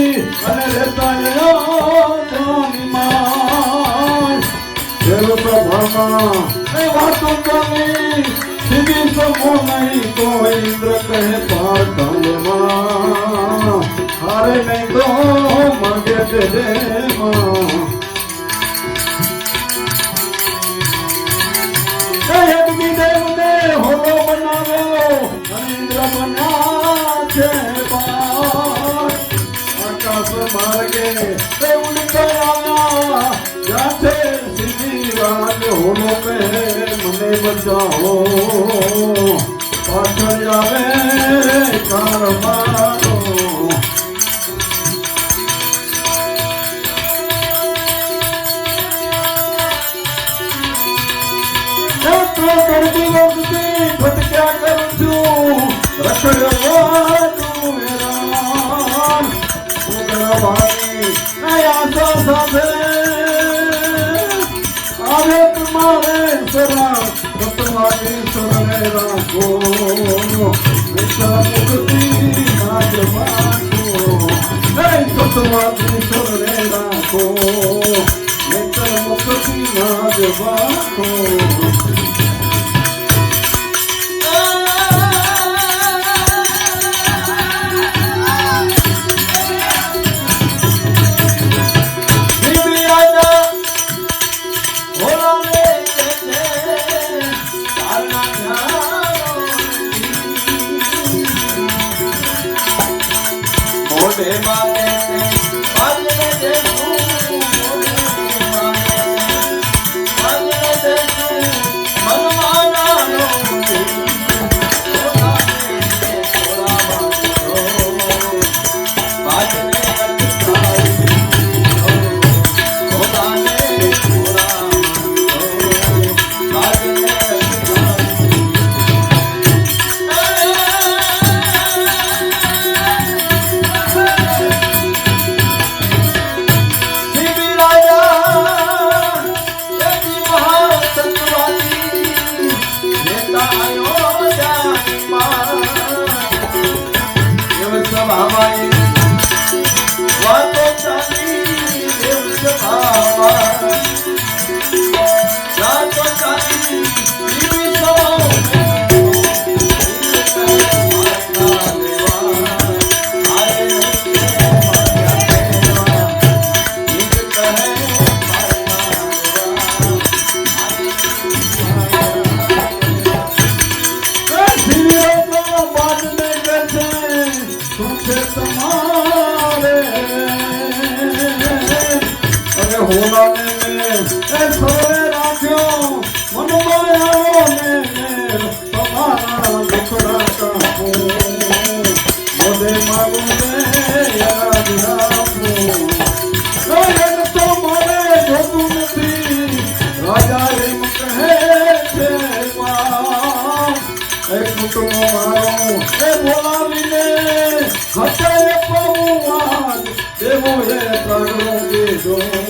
કરી અને એ વાતો કરી, સીધી સમો નહીં તો ઇન્દ્ર કહે પાટણમાં હારે નહીં તો મગે બનાવ્યો ઇન્દ્ર બન્યા માર્ગે તે જાતે સીધી હોલો કહે મને બચાવો. પાછળ આવે કારમારો કરતી વખતે ભટક્યા કરું છું. રખડવા ভবানী আয়াস সবে আরে তোমারে সোনা তোমারে সোনে রাখো বিশ্বমুক্তি আজ মাখো এই তোমারে সোনে রাখো বিশ্বমুক্তি আজ মাখো মোহে করো যে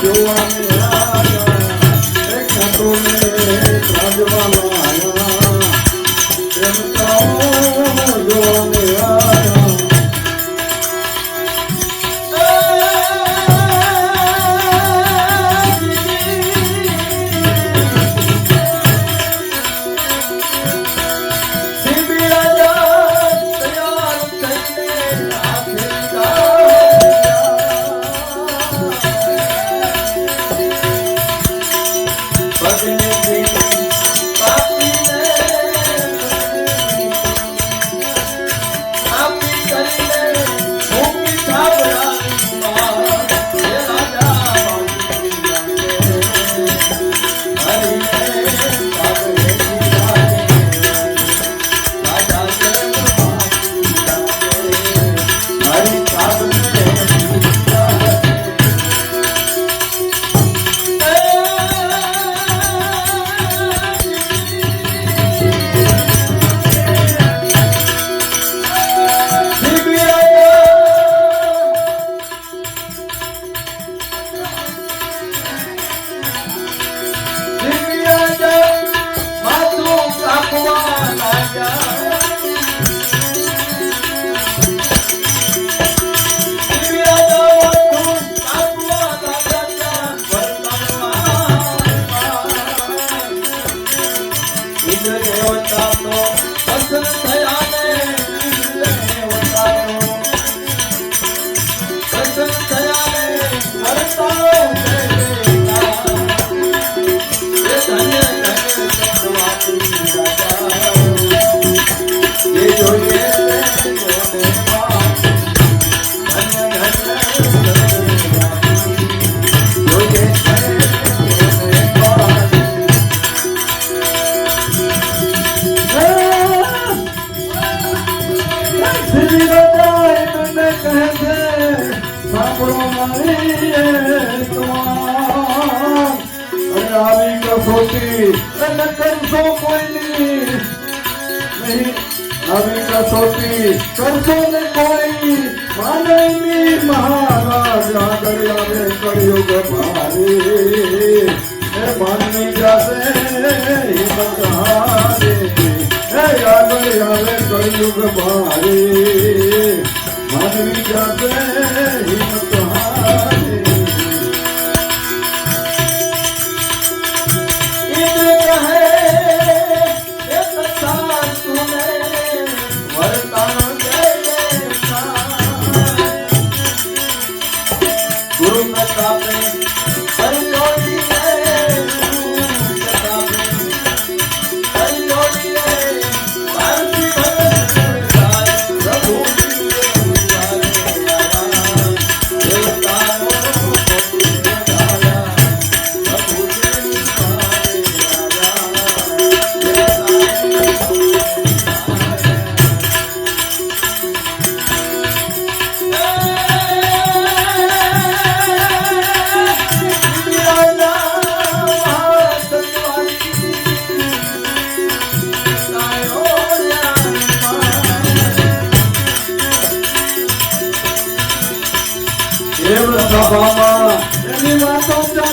સાજવા એને કરશો કોઈની નહીં આવી કસોટી કરશો ને કોઈ માનવની મહારાજ આગળ આવે કળિયુગ ભારે હે માનવી જાતે હિંમત હારે હે આગળ આવે કળિયુગ ભારે માનવી જાતે હિંમત હારે. Thank you. દેવ